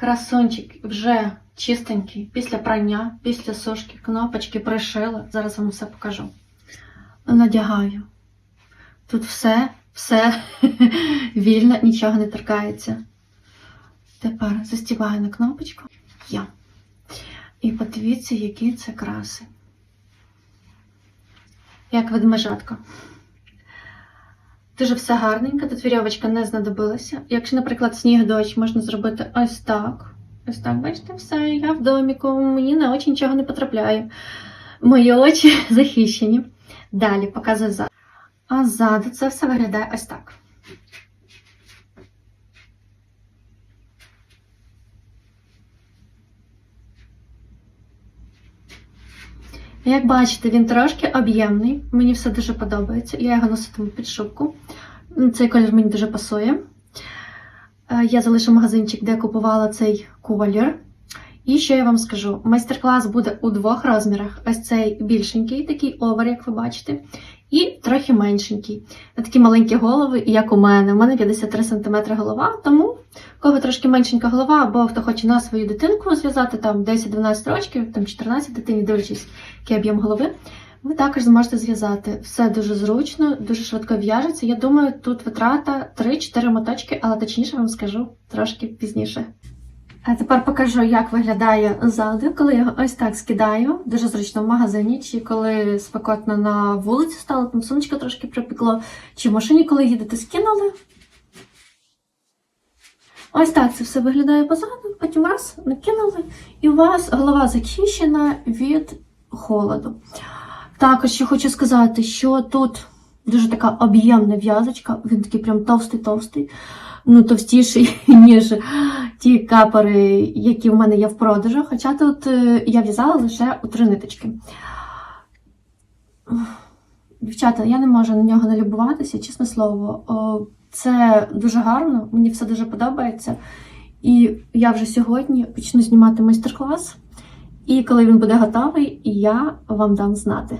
Красунчик вже чистенький, після прання, після сушки, кнопочки пришила. Зараз вам все покажу. Надягаю. Тут все, все вільно, нічого не торкається. Тепер застіваю на кнопочку. Я. І подивіться, які це краси. Як ведмежатка. Дуже все гарненько, тут вірьовочка не знадобилася. Якщо, наприклад, сніг дощ, можна зробити ось так. Ось так, бачите, все, я в доміку, мені на очі нічого не потрапляє. Мої очі захищені. Далі показую зад. А ззаду це все виглядає ось так. Як бачите, він трошки об'ємний. Мені все дуже подобається. Я його носитиму під шубку. Цей колір мені дуже пасує. Е, Я залишу магазинчик, де купувала цей колір. І що я вам скажу? Майстер-клас буде у двох розмірах: ось цей більшенький, такий овер, як ви бачите, і трохи меншенький. На такі маленькі голови, як у мене. У мене 53 см голова, тому кого трошки меншенька голова, або хто хоче на свою дитинку зв'язати там 10-12 років, там 14 дитині, дивлячись, який об'єм голови. Ви також зможете зв'язати. Все дуже зручно, дуже швидко в'яжеться. Я думаю, тут витрата 3-4 моточки, але точніше вам скажу трошки пізніше. А тепер покажу, як виглядає ззаду, коли я ось так скидаю, дуже зручно в магазині, чи коли спекотно на вулиці стало, там сонечко трошки припекло, чи в машині, коли їдете, скинули. Ось так це все виглядає позаду, потім раз накинули, і у вас голова захищена від холоду. Також ще хочу сказати, що тут дуже така об'ємна в'язочка, він такий прям товстий-товстий, ну товстіший, ніж ті капори, які в мене є в продажу. Хоча тут е, я в'язала лише у три ниточки. Дівчата, я не можу на нього налюбуватися, чесне слово. Це дуже гарно, мені все дуже подобається. І я вже сьогодні почну знімати майстер-клас. І коли він буде готовий, я вам дам знати.